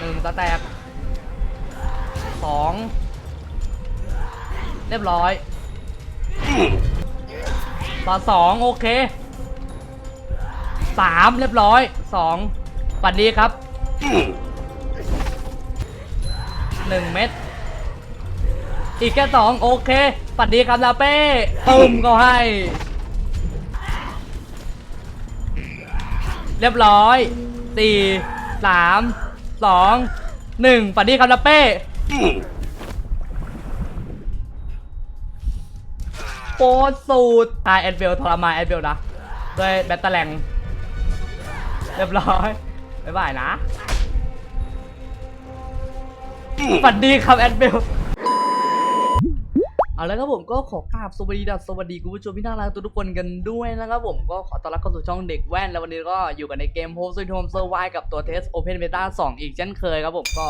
หนึ่งสแต็กสองเรียบร้อย ต่อสองโอเคสามเรียบร้อยสองปัดดีครับหนึ่งเม็ดอีกแค่สองโอเคปัดดีครับลาเป้ตึมก็ให้ เรียบร้อยสี่สาม สองหนึ่งปัดดีครับลาเป้โปรสูตรตายแอดเบลทรมานแอดเบลนะด้วยแบตเตอร์แรงเรียบร้อยบ๊ายบายนะฝันดีครับแอดเบล เอาละครับผมก็ขอกราบสวัสดีดับสวัสดีคุณผู้ชมที่น่ารักทุกคนกันด้วยนะครับผมก็ขอต้อนรับเข้าสู่ช่องเด็กแว่น แล้ววันนี้ก็อยู่กันในเกมโฮสต์โฮมเซอร์ไวกับตัวเทสโอเพนเบต้า2อีกเช่นเคยครับผมก็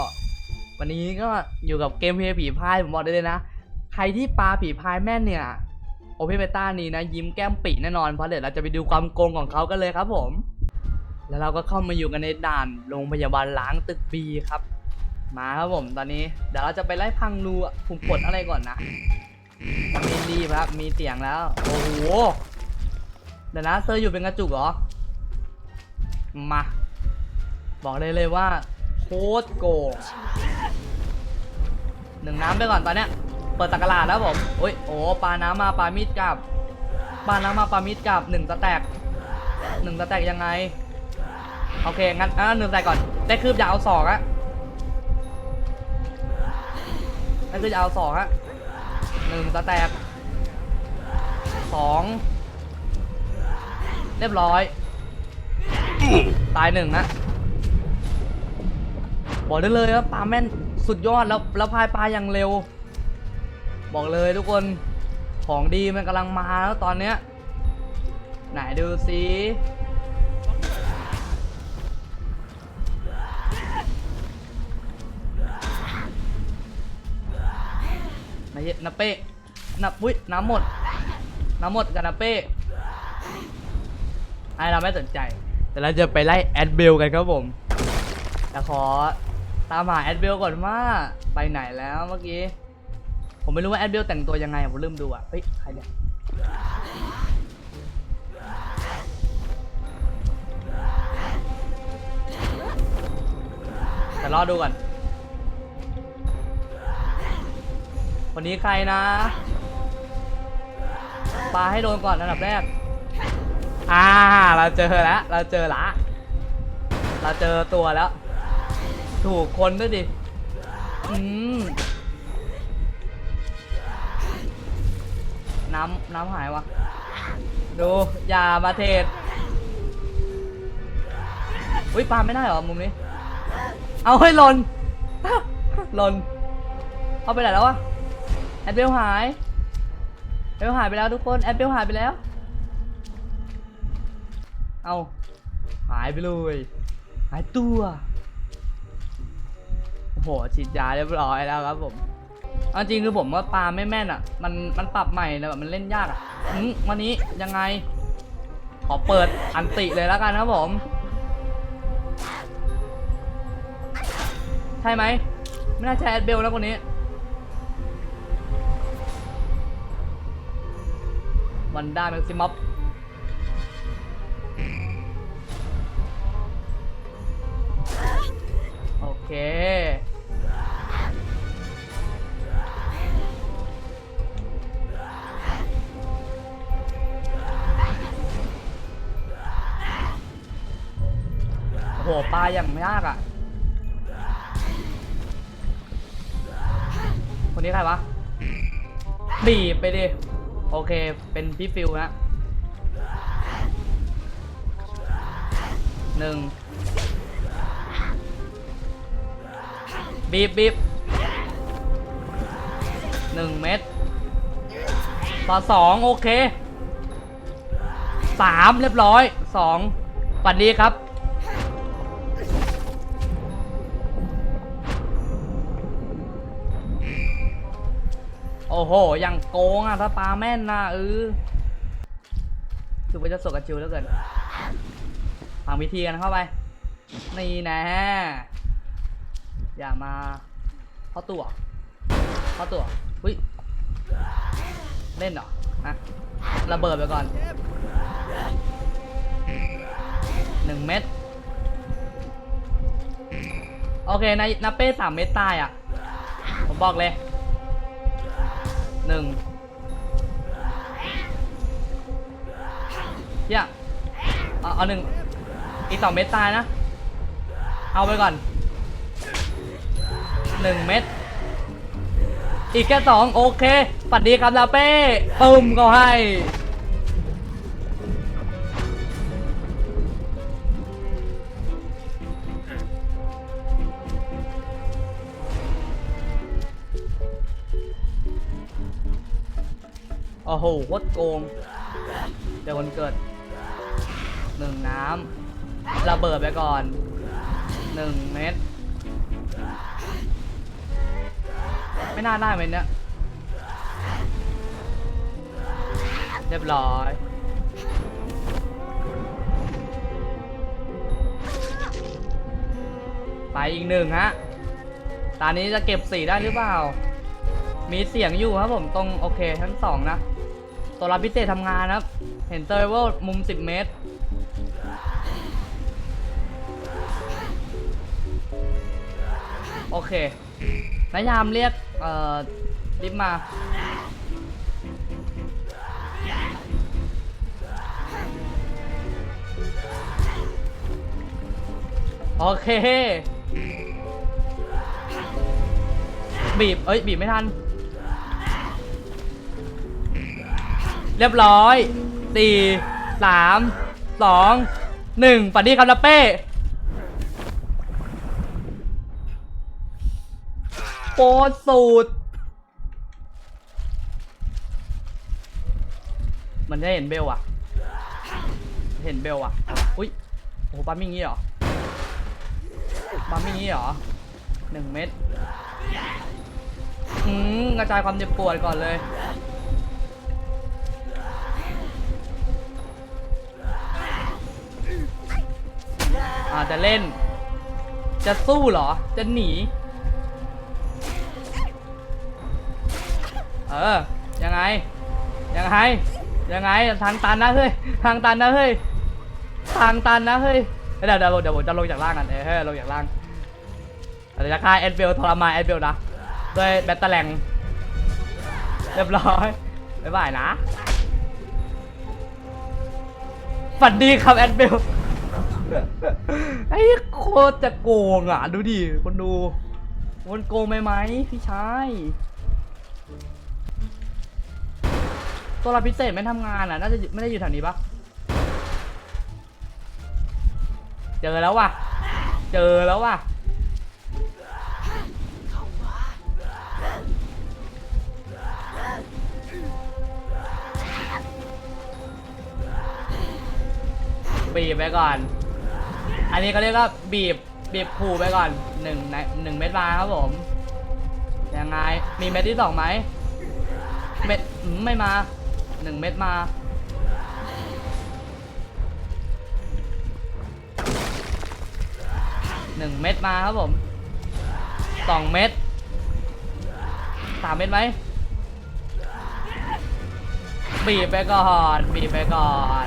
วันนี้ก็อยู่กับเกมเพลย์ผีพายผมบอกได้เลยนะ ใครที่ปลาผีพายแม่นเนี่ยโอเพนเบต้านี้นะยิ้มแก้มปีแน่นอนเพราะเดี๋ยวเราจะไปดูความโกงของเขากันเลยครับผม แล้วเราก็เข้ามาอยู่กันในด่านโรงพยาบาลล้างตึกบีครับ มาครับผมตอนนี้เดี๋ยวเราจะไปไล่พังรูผมกดอะไรก่อนนะ มีรีบครับ มีเตียงแล้ว โอ้โห เดี๋ยวนะเซอร์อยู่เป็นกระจุกเหรอ มา บอกเลยเลยว่าโคตรโกงหนึ่งน้ำไปก่อนตอนเนี้ย เปิดตะกร้าแล้วผมโอ้ย โอ้ปลาน้ำมาปลามีดกลับปลาน้ำมาปลามีดกลับหนึ่งสแตกหนึ่งสแตกยังไง โอเค งั้นอะหนึ่งสแตกก่อน ได้คืบอยาวสองอะได้คืบอยาวสองอะ หนึ่งสแต็กสองเรียบร้อย ตายหนึ่งนะบอกได้เลยว่าปลาแม่นสุดยอดแล้วแล้วพายปลาอย่างเร็ว บอกเลยทุกคนของดีมันกำลังมาแล้วตอนเนี้ยไหนดูสิ นายนาเป้นับอุ้ยน้ำหมด น้ำหมดกับนาเป้ไอเราไม่สนใจ แต่เราจะไปไล่แอดเบลกันครับผมแต่ขอตามหาแอดเบลก่อนว่าไปไหนแล้วเมื่อกี้ผมไม่รู้ว่าแอดเบลแต่งตัวยังไงผมลืมดูอะเฮ้ยใครเนี่ยแต่รอดูก่อน คนนี้ใครนะปาให้โดนก่อนอันดับแรก อ่า เราเจอแล้ว เราเจอละ เราเจอตัวแล้ว ถูกคนด้วยดิ อืม น้ำ น้ำหายวะดู อย่ามาเทศอุ้ยปาไม่ได้เหรอ มุมนี้ เอาให้หลนหลนเอาไปไหนแล้ววะ ดเบลหายแอดเบลหายไปแล้วทุกคนแอดเบลหายไปแล้ว เอาหายไปเลย หายตัวโอ้โหฉีดยาเรียบร้อยแล้วครับผมเอาจริงคือผมว่าปลาไม่แม่นอะ มันมันปรับใหม่นะแบบมันเล่นยากอะวันนี้ยังไง ขอเปิดอันติเลยแล้วกันครับผม ใช่ไหม ไม่น่าใช่แอดเบลแล้วคนนี้ วันด้าแม็กซิมัฟโอเคโอ้โหปลาอย่างยากอะ คนนี้ใครวะบีไปดิ โอเค เป็นพี่ฟิวนะหนึ่งบีบบีบหนึ่งเม็ดต่อสองโอเคสามเรียบร้อยสองปัดดีครับ โอ้โหอย่างโกงอะ ถ้าปลาแม่นนะเออถือว่าจะสกกระจิวแล้วเกินฟังวิธีกันเข้าไป นี่นะ อย่ามาเข้าตัวเข้าตัวอุ้ย เล่นเหรอนะระเบิดไปก่อนหนึ่งเม็ดโอเคนะนาเป้สามเม็ดตายอะ ผมบอกเลย หนึ่งเฮียเอาเอาหนึ่งอีกสองเม็ดตายนะ เอาไปก่อนหนึ่งเม็ดอีกแค่สองโอเคปัดดีครับลาเป้ปุ่มก็ให้ อ้โหโคตรโกงเดี๋ยววันเกิดหนึ่งน้ำระเบิดไปก่อนหนึ่งเม็ดไม่น่าได้เม็ดเนี้ยเรียบร้อยไปอีกหนึ่งฮะ ตอนนี้จะเก็บสีได้หรือเปล่า มีเสียงอยู่ครับผมตรงโอเคทั้งสองนะ ตัวรับพิเศษทำงานนะครับ เห็นเซอร์เวอร์มุม 10 เมตร โอเคนายามเรียก เอ่อลิฟมา โอเค บีบ เอ้ย บีบไม่ทัน เรียบร้อยสี่สามสองหนึ่งปัดดีครับนะเป้โปรสูตร มันได้เห็นเบลอะเห็นเบลอะอุ้ยโอ้ปั๊มมิ่งงี้เหรอปั๊มมิ่งงี้เหรอหนึ่งเม็ดอืมกระจายความเจ็บปวดก่อนเลย อาจจะเล่น จะสู้เหรอ จะหนี เออ ยังไง ยังไง ยังไง ทางตันนะเฮ้ย ทางตันนะเฮ้ย ทางตันนะเฮ้ย เดี๋ยวเดี๋ยวเดี๋ยวผมจะลงจากล่างกันเออเฮ้ยลงจากล่างเดี๋ยวจะฆ่าแอดเบลทรมานแอดเบลนะด้วยแบตเตอร์แลงเรียบร้อยบ๊ายบายนะฝันดีครับแอดเบล ไอ้โคตรจะโกงอะ ดูดิคนดูมันโกงไหมไหมพี่ชายตัวรับพิเศษไม่ทำงานอะ น่าจะไม่ได้อยู่แถวนี้ปะเจอแล้วว่ะ เจอแล้วว่ะบีไปก่อน อันนี้ก็เรียกว่าบีบบีบขู่ไปก่อนหนึ่งในหนึ่งเม็ดมาครับผมยังไงมีเม็ดที่สองไหมเม็ดอืมไม่มาหนึ่งเม็ดมาหนึ่งเม็ดมาครับผมสองเม็ดสามเม็ดไหมบีบไปก่อนบีบไปก่อน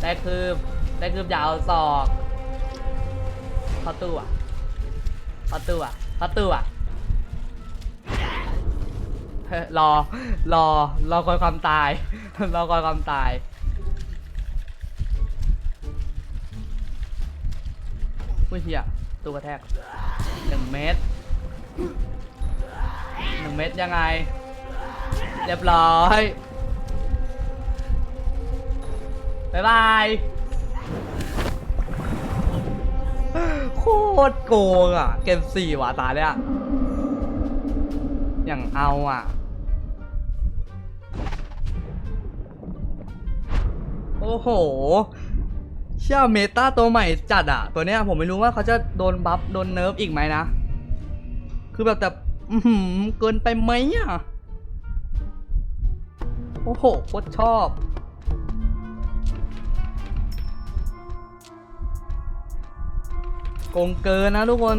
ได้คืบได้คืบยาวศอก เข้าตู้อะเข้าตู้อะเข้าตู้อะเฮ้รอ รอ รอคอยความตาย รอคอยความตาย อุ้ยเฮียตู้กระแทกหนึ่งเมตรหนึ่งเมตรยังไง เรียบร้อยบ๊ายบาย โคตรโกงอะ เกมสี่ว่ะตาเนี่ย อย่างเอาอะโอ้โห เชื่อเมตาตัวใหม่จัดอะตัวเนี้ยผมไม่รู้ว่าเขาจะโดนบัฟโดนเนิร์ฟอีกไหมนะ คือแบบแต่เกินไปไหมอะโอ้โหโคตรชอบ โกงเกินนะทุกคน